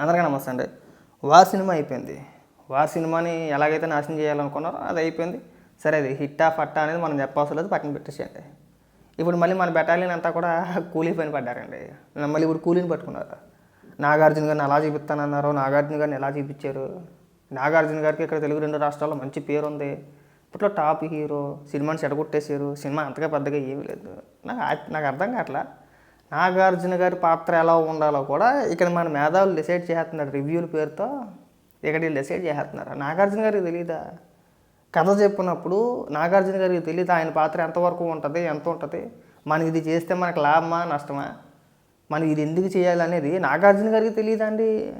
అందరికీ నమస్తే అండి. వార్ సినిమా అయిపోయింది. వార్ సినిమాని ఎలాగైతే నాశనం చేయాలనుకున్నారో అది అయిపోయింది. సరే అది హిట్టా ఫట్టా అనేది మనం చెప్పవసరం లేదు పక్కన పెట్టేసేయండి. ఇప్పుడు మళ్ళీ మన బెటాలియన్ అంతా కూడా కూలీ పైన పడ్డారండి. మళ్ళీ ఇప్పుడు కూలీని పట్టుకున్నారు. నాగార్జున గారిని ఎలా చూపిస్తానన్నారు? నాగార్జున గారిని ఎలా చూపించారు? నాగార్జున గారికి ఇక్కడ తెలుగు రెండు రాష్ట్రాల్లో మంచి పేరు ఉంది. ఇప్పట్లో టాప్ హీరో సినిమాని చెడగొట్టేశారు. సినిమా అంతగా పెద్దగా ఏమీ లేదు. నాకు నాకు అర్థం కావట్లా. నాగార్జున గారి పాత్ర ఎలా ఉండాలో కూడా ఇక్కడ మన మేధావులు డిసైడ్ చేస్తున్నారు రివ్యూల పేరుతో. ఇక్కడ డిసైడ్ చేస్తున్నారు. నాగార్జున గారికి తెలియదా కథ చెప్పినప్పుడు నాగార్జున గారికి తెలియదు ఆయన పాత్ర ఎంతవరకు ఉంటుంది? ఎంత ఉంటుంది? మనం ఇది చేస్తే మనకు లాభమా? నష్టమా? మనం ఇది ఎందుకు చేయాలి అనేది నాగార్జున గారికి తెలియదండి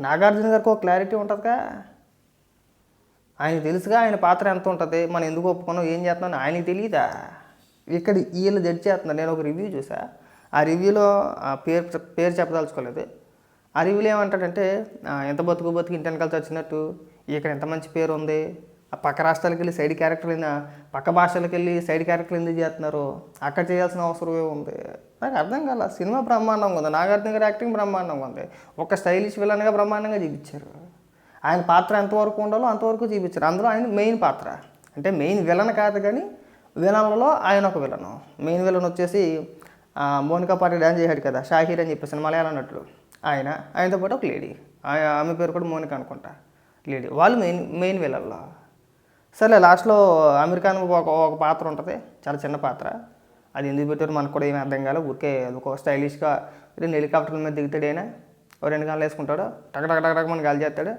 నాగార్జున గారికి ఒక క్లారిటీ ఉంటుందిగా. ఆయన తెలుసుగా ఆయన పాత్ర ఎంత ఉంటుంది? మనం ఎందుకు ఒప్పుకున్నాం? ఏం చేస్తున్నాం? ఆయనకి తెలియదా ఇక్కడ వీళ్ళు జడ్జ్ చేస్తున్నారు. నేను ఒక రివ్యూ చూసా. ఆ రివ్యూలో ఆ పేరు పేరు చెప్పదలుచుకోలేదు. ఆ రివ్యూలో ఏమంటాడంటే ఎంత బతుకు బతుకు ఇంటి వెనకాల వచ్చినట్టు ఇక్కడ ఎంత మంచి పేరు ఉంది ఆ పక్క రాష్ట్రాలకు వెళ్ళి సైడ్ క్యారెక్టర్ అయినా పక్క భాషలకు వెళ్ళి సైడ్ క్యారెక్టర్ ఎందుకు చేస్తున్నారు అక్కడ చేయాల్సిన అవసరం ఏముంది? నాకు అర్థం కాల సినిమా బ్రహ్మాండంగా ఉంది. నాగార్జున గారి యాక్టింగ్ బ్రహ్మాండంగా ఉంది. ఒక స్టైలిష్ విలన్గా బ్రహ్మాండంగా చూపించారు. ఆయన పాత్ర ఎంతవరకు ఉండాలో అంతవరకు చూపించారు. అందులో ఆయన మెయిన్ పాత్ర. అంటే మెయిన్ విలన్ కాదు కానీ విలన్లలో ఆయన ఒక విలను. మెయిన్ విలన్ వచ్చేసి మోనికా పాట డ్యాన్స్ చేశాడు కదా షాహీర్ అని చెప్పేసి మలయాళం నటుడు. ఆయన ఆయనతో పాటు ఒక లేడీ ఆమె పేరు కూడా మోనిక అనుకుంటా. లేడీ వాళ్ళు మెయిన్ మెయిన్ వీళ్ళల్లో సరే లాస్ట్లో అమెరికాన్ ఒక ఒక పాత్ర ఉంటుంది. చాలా చిన్న పాత్ర. అది ఎందుకు పెట్టారు మనకు కూడా ఏమీ అర్థం కాలేదు. ఊరికే ఒక స్టైలిష్గా రెండు హెలికాప్టర్ల మీద దిగుతాడు అయినా ఓ రెండు గంటలు వేసుకుంటాడు. టక టక టక టక మన గాలి చేస్తాడు.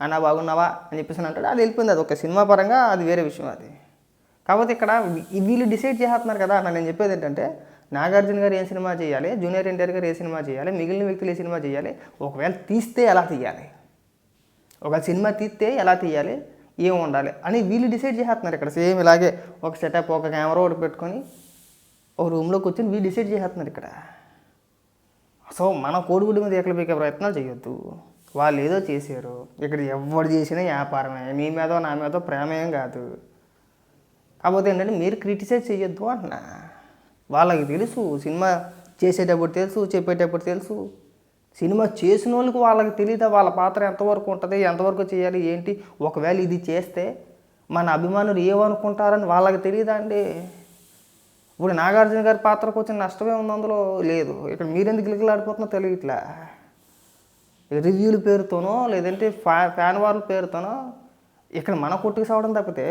అన్న బాగున్నావా? అని చెప్పేసి అంటాడు. అది వెళ్ళిపోయింది. అది ఒక సినిమా పరంగా అది వేరే విషయం అది. కాకపోతే ఇక్కడ వీళ్ళు డిసైడ్ చేస్తున్నారు కదా అన్న నేను చెప్పేది ఏంటంటే నాగార్జున గారు ఏ సినిమా చేయాలి? జూనియర్ ఎన్టీఆర్ గారు ఏ సినిమా చేయాలి? మిగిలిన వ్యక్తులు ఏ సినిమా చేయాలి? ఒకవేళ తీస్తే ఎలా తీయాలి? ఒక సినిమా తీస్తే ఎలా తీయాలి? ఏం ఉండాలి? అని వీళ్ళు డిసైడ్ చేస్తున్నారు ఇక్కడ. సేమ్ ఇలాగే ఒక సెటప్ ఒక కెమెరా ఒకటి పెట్టుకొని ఒక రూమ్లో కూర్చొని వీళ్ళు డిసైడ్ చేస్తున్నారు ఇక్కడ. సో మన కోడిగుడ్డు మీద ఎక్కడ పీకే ప్రయత్నాలు చేయొద్దు. వాళ్ళు ఏదో చేశారు. ఇక్కడ ఎవరు చేసినా వ్యాపారమే. మీ మీదో నా మీదో ప్రేమేం కాదు. కాకపోతే ఏంటంటే మీరు క్రిటిసైజ్ చేయొద్దు అంటున్నా. వాళ్ళకి తెలుసు సినిమా చేసేటప్పుడు తెలుసు చెప్పేటప్పుడు తెలుసు. సినిమా చేసిన వాళ్ళకి వాళ్ళకి తెలియదా వాళ్ళ పాత్ర ఎంతవరకు ఉంటుంది ఎంతవరకు చేయాలి ఏంటి? ఒకవేళ ఇది చేస్తే మన అభిమానులు ఏమనుకుంటారని వాళ్ళకి తెలియదా అండి? ఇప్పుడు నాగార్జున గారి పాత్రకు వచ్చిన నష్టమే ఉంది అందులో లేదు. ఇక్కడ మీరెందుకు గిలిగిలాడిపోతున్నా తెలియట్లే. రివ్యూల పేరుతోనో లేదంటే ఫ్యా ఫ్యాన్ వార్ల పేరుతోనో ఇక్కడ మన కొట్టుకు సావడం తప్పితే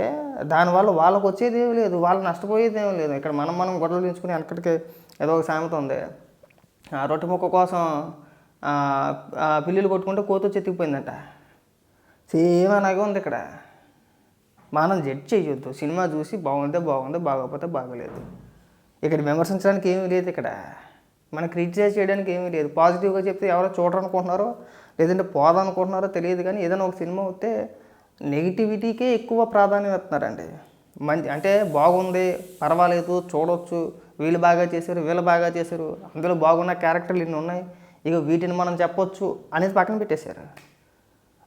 దానివల్ల వాళ్ళకు వచ్చేది ఏమి లేదు వాళ్ళు నష్టపోయేది ఏమి లేదు. ఇక్కడ మనం మనం గొడవలు తెచ్చుకుని వెనకటికి ఏదో ఒక సామెత ఉంది. ఆ రొట్టె ముక్క కోసం పిల్లులు కొట్టుకుంటే కోత చెత్తికిపోయిందంట సేమ్ అలాగే ఉంది ఇక్కడ. మనం జడ్జ్ చేయొద్దు. సినిమా చూసి బాగుందే బాగుంది బాగోకపోతే బాగోలేదు. ఇక్కడ విమర్శించడానికి ఏమీ లేదు ఇక్కడ. మన క్రిటిసైజ్ చేయడానికి ఏమీ లేదు. పాజిటివ్గా చెప్తే ఎవరో చూడరనుకుంటున్నారో లేదంటే పోదనుకుంటున్నారో తెలియదు కానీ ఏదైనా ఒక సినిమా వస్తే నెగిటివిటీకే ఎక్కువ ప్రాధాన్యం ఇస్తున్నారండి. మంచి అంటే బాగుంది పర్వాలేదు చూడవచ్చు వీళ్ళు బాగా చేశారు వీళ్ళు బాగా చేశారు అందులో బాగున్న క్యారెక్టర్లు ఇన్ని ఉన్నాయి ఇక వీటిని మనం చెప్పొచ్చు అనేది పక్కన పెట్టేశారు.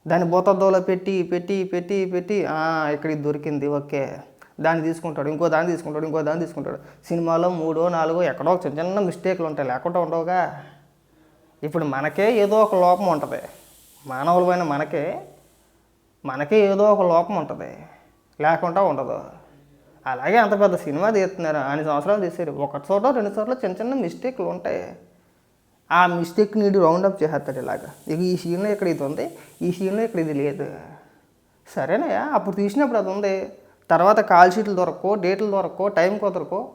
దాన్ని బోతద్దోలో పెట్టి పెట్టి పెట్టి పెట్టి ఇక్కడ దొరికింది ఓకే దాన్ని తీసుకుంటాడు ఇంకో దాన్ని తీసుకుంటాడు ఇంకో దాన్ని తీసుకుంటాడు. సినిమాలో మూడో నాలుగో ఎక్కడో చిన్న చిన్న మిస్టేక్లు ఉంటాయి లేకుండా ఉండవుగా. ఇప్పుడు మనకే ఏదో ఒక లోపం ఉంటుంది. మానవులమైన మనకే మనకే ఏదో ఒక లోపం ఉంటుంది. లేకుండా ఉండదు. అలాగే అంత పెద్ద సినిమా తీస్తున్నారు. అన్ని సంవత్సరాలు తీసారు. ఒక చోట రెండు చోట్ల చిన్న చిన్న మిస్టేక్లు ఉంటాయి. ఆ మిస్టేక్ నీడు రౌండ్ అప్ చేస్తాడు ఇలాగా. ఇక ఈ సీన్లో ఇక్కడ ఇది ఉంది. ఈ సీన్లో ఇక్కడ ఇది లేదు. సరేనయ్యా అప్పుడు తీసినప్పుడు అది ఉంది. తర్వాత కాల్ షీట్లు దొరకో డేట్లు దొరకో టైం కుదరకో.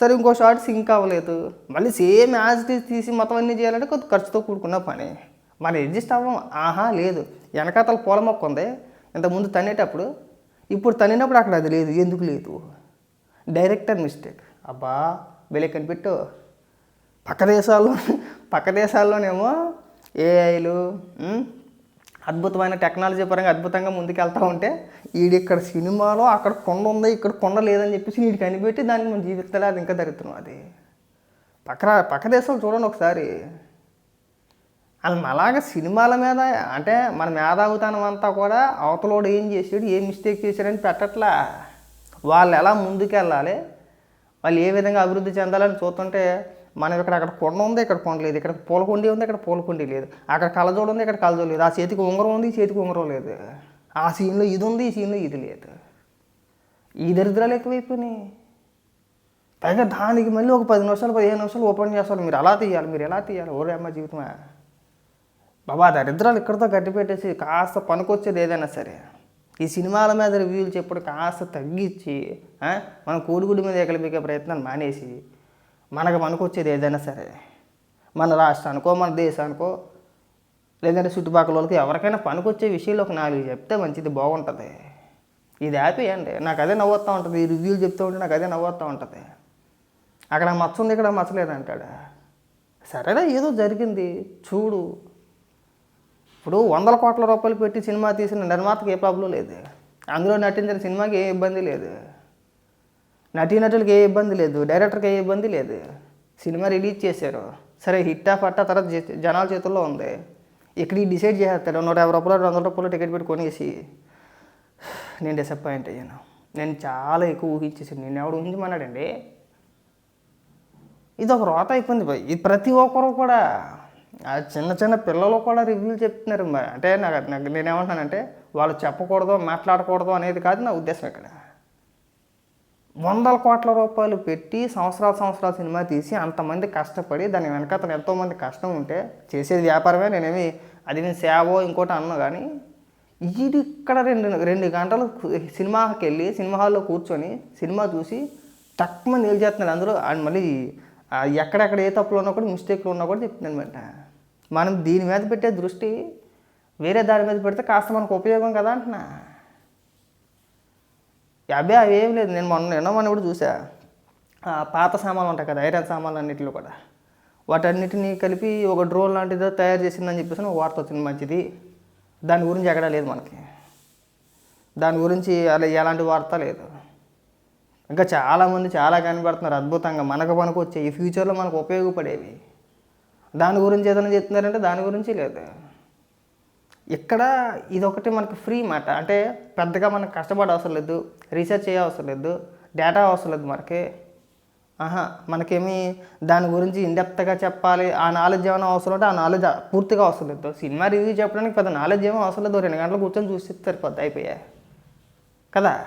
సరే ఇంకో షార్ట్ సింక్ అవ్వలేదు. మళ్ళీ సేమ్ యాజ్ తీసి మొత్తం అన్నీ చేయాలంటే కొద్ది ఖర్చుతో కూడుకున్న పని. మనం అడ్జస్ట్ అవ్వం. ఆహా లేదు. వెనకాతల పూల మొక్క ఉంది. ఇంతకుముందు తనేటప్పుడు ఇప్పుడు తన్నినప్పుడు అక్కడ అది లేదు. ఎందుకు లేదు? డైరెక్టర్ మిస్టేక్ అబ్బా బెలే కనిపెట్టు. పక్క దేశాల్లో పక్క దేశాల్లోనేమో ఏఐలు అద్భుతమైన టెక్నాలజీ పరంగా అద్భుతంగా ముందుకెళ్తా ఉంటే వీడి ఇక్కడ సినిమాలో అక్కడ కొండ ఉంది ఇక్కడ కొండ లేదని చెప్పేసి వీడి కనిపెట్టి దాన్ని మనం జీవితాలే అది ఇంకా దరిద్రం అది. పక్క పక్క దేశాలు చూడండి ఒకసారి. అలా అలాగ సినిమాల మీద అంటే మన మేధావుతనం అంతా కూడా అవతలోడు ఏం చేసాడు ఏం మిస్టేక్ చేశాడని పెట్టట్లా. వాళ్ళు ఎలా ముందుకెళ్ళాలి వాళ్ళు ఏ విధంగా అభివృద్ధి చెందాలని చూస్తుంటే మనం ఇక్కడ అక్కడ కొండ ఉంది ఇక్కడ కొండ లేదు ఇక్కడ పూలకొండి ఉంది ఇక్కడ పూలకొండి లేదు అక్కడ కలజోడు ఉంది ఇక్కడ కలజోడు లేదు ఆ చేతికి ఉంగరం ఉంది చేతికి ఉంగరం లేదు ఆ సీన్లో ఇది ఉంది ఈ సీన్లో ఇది లేదు. ఈ దరిద్రాలు ఎక్కువైపోయినాయి. పైగా దానికి మళ్ళీ ఒక పది నిమిషాలు పదిహేను నిమిషాలు ఓపెన్ చేస్తారు మీరు అలా తీయాలి మీరు ఎలా తీయాలి? ఓరే అమ్మ జీవితమా? బాబా దరిద్రాలు ఇక్కడితో గట్టిపెట్టేసి కాస్త పనికొచ్చేది ఏదైనా సరే. ఈ సినిమాల మీద రివ్యూలు చెప్పుడు కాస్త తగ్గించి మన మనం కోడిగుడి మీద ఎగలిపికే ప్రయత్నాలు మానేసి మనకు పనికొచ్చేది ఏదైనా సరే. మన రాష్ట్రానికో మన దేశానికో లేదంటే చుట్టుపక్కల వాళ్ళకి ఎవరికైనా పనికొచ్చే విషయంలో ఒక నాలుగు చెప్తే మంచిది బాగుంటుంది. ఇది ఆపేయండి. నాకు అదే నవ్వుతూ ఉంటుంది. ఈ రివ్యూలు చెప్తూ ఉంటే నాకు అదే నవ్వుతూ ఉంటుంది. అక్కడ మచ్చ ఉంది ఇక్కడ మచ్చలేదు అంటాడు సరేనా ఏదో జరిగింది. చూడు. ఇప్పుడు వందల కోట్ల రూపాయలు పెట్టి సినిమా తీసిన నిర్మాతకి ఏ ప్రాబ్లం లేదు. అందులో నటించిన సినిమాకి ఏ ఇబ్బంది లేదు. నటీనటులకి ఏ ఇబ్బంది లేదు. డైరెక్టర్కి ఏ ఇబ్బంది లేదు. సినిమా రిలీజ్ చేశారు. సరే హిట్టా పట్టా తర్వాత జ- జనాల చేతుల్లో ఉంది. ఇక్కడికి డిసైడ్ చేసేస్తాడు? నూట యాభై రూపాయలు రెండు వందల రూపాయలు టికెట్ పెట్టి కొనేసి. నేను డిసప్పాయింట్ అయ్యాను. నేను చాలా ఎక్కువ ఊహించేసాను నేను ఎవడు ఊహించమన్నాడండి? ఇది ఒక రోత అయిపోయింది ఇది ప్రతి ఒక్కరు కూడా ఆ చిన్న చిన్న పిల్లలు కూడా రివ్యూలు చెప్తున్నారు మరి. అంటే నాకు నాకు నేనేమంటానంటే వాళ్ళు చెప్పకూడదు మాట్లాడకూడదు అనేది కాదు నా ఉద్దేశం ఇక్కడ. వందల కోట్ల రూపాయలు పెట్టి సంవత్సరాల సంవత్సరాల సినిమా తీసి అంతమంది కష్టపడి దాని వెనక అతను ఎంతోమంది కష్టం ఉంటే చేసేది వ్యాపారమే. నేనేమి అది నేను సేవో ఇంకోటి అన్నా కానీ ఇది ఇక్కడ రెండు రెండు గంటలు సినిమాకి వెళ్ళి సినిమా హాల్లో కూర్చొని సినిమా చూసి తక్కువ నిలిచేస్తున్నాడు అందులో అండ్ మళ్ళీ ఎక్కడెక్కడ ఏ తప్పులు ఉన్నా కూడా మిస్టేక్లు ఉన్నా కూడా చెప్తున్నాను అనమాట మనం దీని మీద పెట్టే దృష్టి వేరే దాని మీద పెడితే కాస్త మనకు ఉపయోగం కదా అంటున్నా. అబ్బే అవి ఏం లేదు. నేను మొన్న ఎన్నో మొన్న కూడా చూసా. పాత సామాన్లు ఉంటాయి కదా ఐరన్ సామాన్లు అన్నింటిలో కూడా. వాటన్నిటిని కలిపి ఒక డ్రోన్ లాంటిదో తయారు చేసిందని చెప్పేసి ఒక వార్త వచ్చింది మంచిది. దాని గురించి ఎక్కడా లేదు మనకి. దాని గురించి అలా ఎలాంటి వార్త లేదు. ఇంకా చాలామంది చాలా కనబడుతున్నారు అద్భుతంగా. మనకు మనకు వచ్చే ఈ ఫ్యూచర్లో మనకు ఉపయోగపడేవి. దాని గురించి ఏదైనా చెప్తున్నారంటే దాని గురించి లేదు. ఇక్కడ ఇదొకటి మనకి ఫ్రీ మాట. అంటే పెద్దగా మనకు కష్టపడే అవసరం లేదు. రీసెర్చ్ చేయ అవసరం లేదు. డేటా అవసరం లేదు మనకి. ఆహా మనకేమి దాని గురించి ఇండెప్త్గా చెప్పాలి. ఆ నాలెడ్జ్ ఏమైనా అవసరం ఉంటే ఆ నాలెడ్జ్ పూర్తిగా అవసరం లేదు. సినిమా రివ్యూ చెప్పడానికి పెద్ద నాలెడ్జ్ ఏమో అవసరం లేదు. రెండు గంటలు కూర్చొని చూసి సరిపోద్ది అయిపోయా. కదా?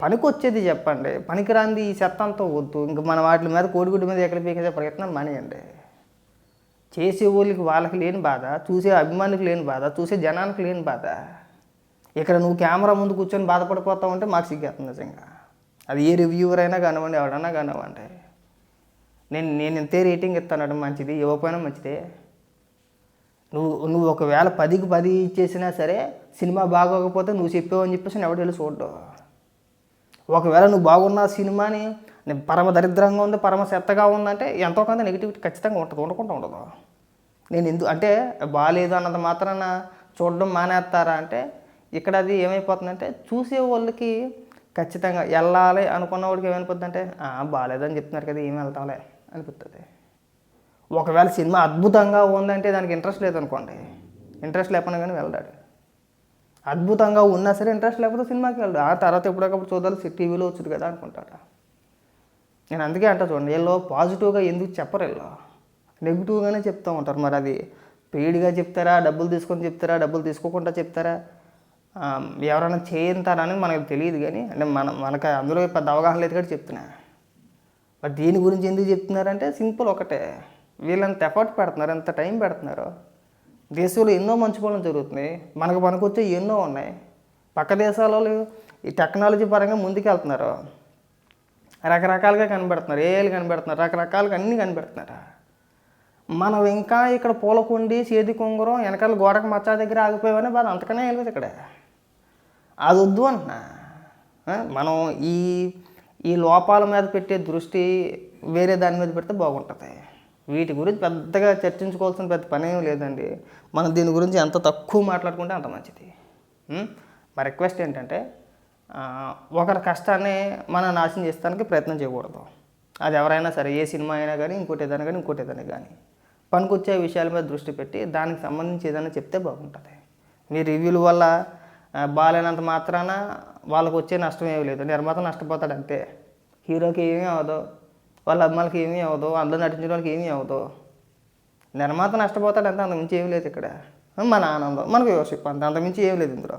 పనికి వచ్చేది చెప్పండి. పనికిరాంది ఈ చెత్త అంతా వద్దు. ఇంక మన వాటి మీద కోడిగుడ్డు మీద ఎక్కడ పీకేసే ప్రయత్నం మానేయండి చేసే వాళ్ళకి వాళ్ళకి లేని బాధ చూసే అభిమానికి లేని బాధ చూసే జనానికి లేని బాధ. ఇక్కడ నువ్వు కెమెరా ముందు కూర్చొని బాధపడిపోతావు ఉంటే మాకు సిగ్గేస్తుంది నిజంగా. అది ఏ రివ్యూవర్ అయినా కానివ్వండి ఎవడన్నా కానివ్వండి. నేను నేను ఇంతే రేటింగ్ ఇస్తాను మంచిది ఇవ్వకపోయినా మంచిదే. నువ్వు నువ్వు ఒకవేళ పదికి పది ఇచ్చేసినా సరే సినిమా బాగోకపోతే నువ్వు చెప్పావని చెప్పేసి నేను ఎవడు వెళ్ళి చూడ్డు. ఒకవేళ నువ్వు బాగున్న సినిమాని పరమ దరిద్రంగా ఉంది పరమ చెత్తగా ఉందంటే ఎంతో కొంత నెగిటివిటీ ఖచ్చితంగా ఉంటుంది ఉండకుండా ఉండదు. నేను ఎందుకు అంటే బాగాలేదు అన్నది మాత్రాన చూడడం మానేస్తారా అంటే ఇక్కడ అది ఏమైపోతుందంటే చూసే వాళ్ళకి ఖచ్చితంగా వెళ్ళాలి అనుకున్న వాడికి ఏమైపోతుంది అంటే బాగాలేదని చెప్తున్నారు కదా ఏమి వెళ్తాంలే అనిపిస్తుంది ఒకవేళ సినిమా అద్భుతంగా ఉందంటే దానికి ఇంట్రెస్ట్ లేదనుకోండి. ఇంట్రెస్ట్ లేకుండా కానీ వెళ్తాడు అద్భుతంగా ఉన్నా సరే ఇంట్రెస్ట్ లేకపోతే సినిమాకి వెళ్ళడు ఆ తర్వాత ఎప్పుడొకప్పుడు చూడాలి టీవీలో వచ్చింది కదా అనుకుంటారా? నేను అందుకే అంటా చూడండి. వీళ్ళు పాజిటివ్గా ఎందుకు చెప్పరు వీళ్ళు? నెగిటివ్గానే చెప్తూ ఉంటారు. మరి అది పెయిడ్గా చెప్తారా? డబ్బులు తీసుకొని చెప్తారా? డబ్బులు తీసుకోకుండా చెప్తారా? ఎవరైనా చేయంతారా మనకు తెలియదు కానీ అంటే మన మనకు అందులో పెద్ద అవగాహన లేదు కూడా చెప్తున్నా. బట్ దీని గురించి ఎందుకు చెప్తున్నారంటే సింపుల్ ఒకటే. వీళ్ళంత ఎఫర్ట్ పెడుతున్నారు. ఎంత టైం పెడుతున్నారు దేశంలో ఎన్నో మంచి పనులు జరుగుతున్నాయి. మనకు పనికొచ్చే ఎన్నో ఉన్నాయి. పక్క దేశాలలో ఈ టెక్నాలజీ పరంగా ముందుకు వెళ్తున్నారు రకరకాలుగా కనబెడుతున్నారు. ఏలు కనబెడుతున్నారు. రకరకాలుగా అన్నీ కనబెడుతున్నారు. మనం ఇంకా ఇక్కడ పూలకుండి చేతి కొంగరం వెనకాల గోడకు మచ్చా దగ్గర ఆగిపోయామని బాధ. అంతకనే వెళ్ళదు ఇక్కడ. అది వద్దు అంటున్నా. మనం ఈ ఈ లోపాల మీద పెట్టే దృష్టి వేరే దాని మీద పెడితే బాగుంటుంది. వీటి గురించి పెద్దగా చర్చించుకోవాల్సిన పెద్ద పని ఏం లేదండి. మనం దీని గురించి ఎంత తక్కువ మాట్లాడుకుంటే అంత మంచిది. మా రిక్వెస్ట్ ఏంటంటే ఒకరి కష్టాన్ని మనం నాశనం చేస్తానికి ప్రయత్నం చేయకూడదు. అది ఎవరైనా సరే ఏ సినిమా అయినా కానీ ఇంకోటి ఏదైనా కానీ ఇంకోటి ఏదైనా కానీ పనికొచ్చే విషయాల మీద దృష్టి పెట్టి దానికి సంబంధించి ఏదైనా చెప్తే బాగుంటుంది. మీ రివ్యూల వల్ల బాగాలేనంత మాత్రాన వాళ్ళకు వచ్చే నష్టం ఏమీ లేదు. నిర్మాత నష్టపోతాడు అంతే. హీరోకి ఏమీ అవ్వదు. వాళ్ళ అమ్మాయిలకి ఏమీ అవ్వదు అందులో నటించిన వాళ్ళకి ఏమీ అవ్వదు. నిర్మాత నష్టపోతాడు అంత అంతకుమించి ఏం లేదు ఇక్కడ. మన ఆనందం మనకు యోషిప్ అంత అంతకుమించి ఏం లేదు ఇందులో.